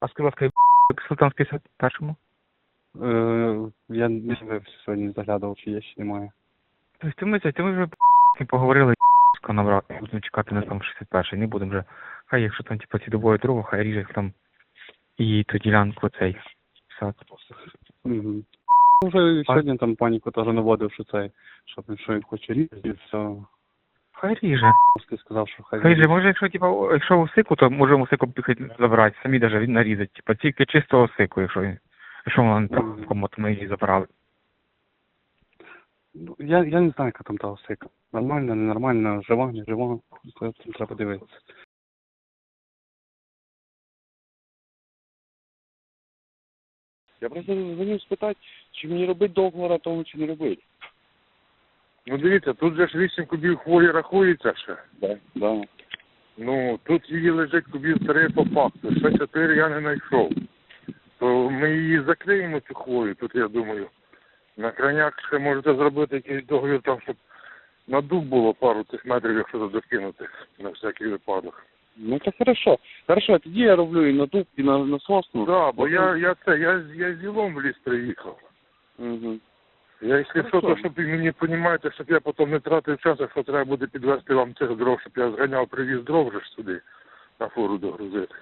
А скажи, будь ласка, Султан 51-му? Е, я не дивився сьогодні, заглядав, чи є, чи немає. Тобто ми, це, ми вже п***ки поговорили, набрати, будемо чекати на там 61-й, не будемо вже. Хай якщо там типу ці добові дрова, хай ріже їх там і ту ділянку цей сад. Угу. Вже сьогодні там паніку теж наводив, що цей, що він, що він хоче різати, і все. Хай ріже. Ти сказав, що хай Хай ріже, може, якщо типу, якщо осику, то можемо осику піхати забрати, самі даже нарізати. Типу, тільки чисто осику, якщо він. Якщо вона не кому то ми її забрали. Ну, Я, я не знаю, яка там та осика. Нормальна, ненормальна, жива, не жива. Це там треба дивитися. Я просто дзвонив спитати, чи мені робити договор о тому, чи не робити. Ну дивіться, тут же ж 8 кубів хвої рахується ще. Да, да. Ну, тут її лежить кубів 3 по факту. Ще 4 я не знайшов. То ми її закриємо, цю хвою, тут я думаю. На крайняк ще можете зробити якийсь договір там, щоб на дуб було пару цих метрів, якщо докинути, на всякий випадок. Ну так хорошо. Хорошо, тоді я роблю і на дуб, і на, на сосну. Так, бо я, я це, я, я з ділом в ліс приїхав. Угу. Я, якщо що, то щоб ви мені розумієте, щоб я потім не тратив час, якщо треба буде підвести вам цих дров, щоб я зганяв, привіз дров вже ж сюди, на фуру догрузити.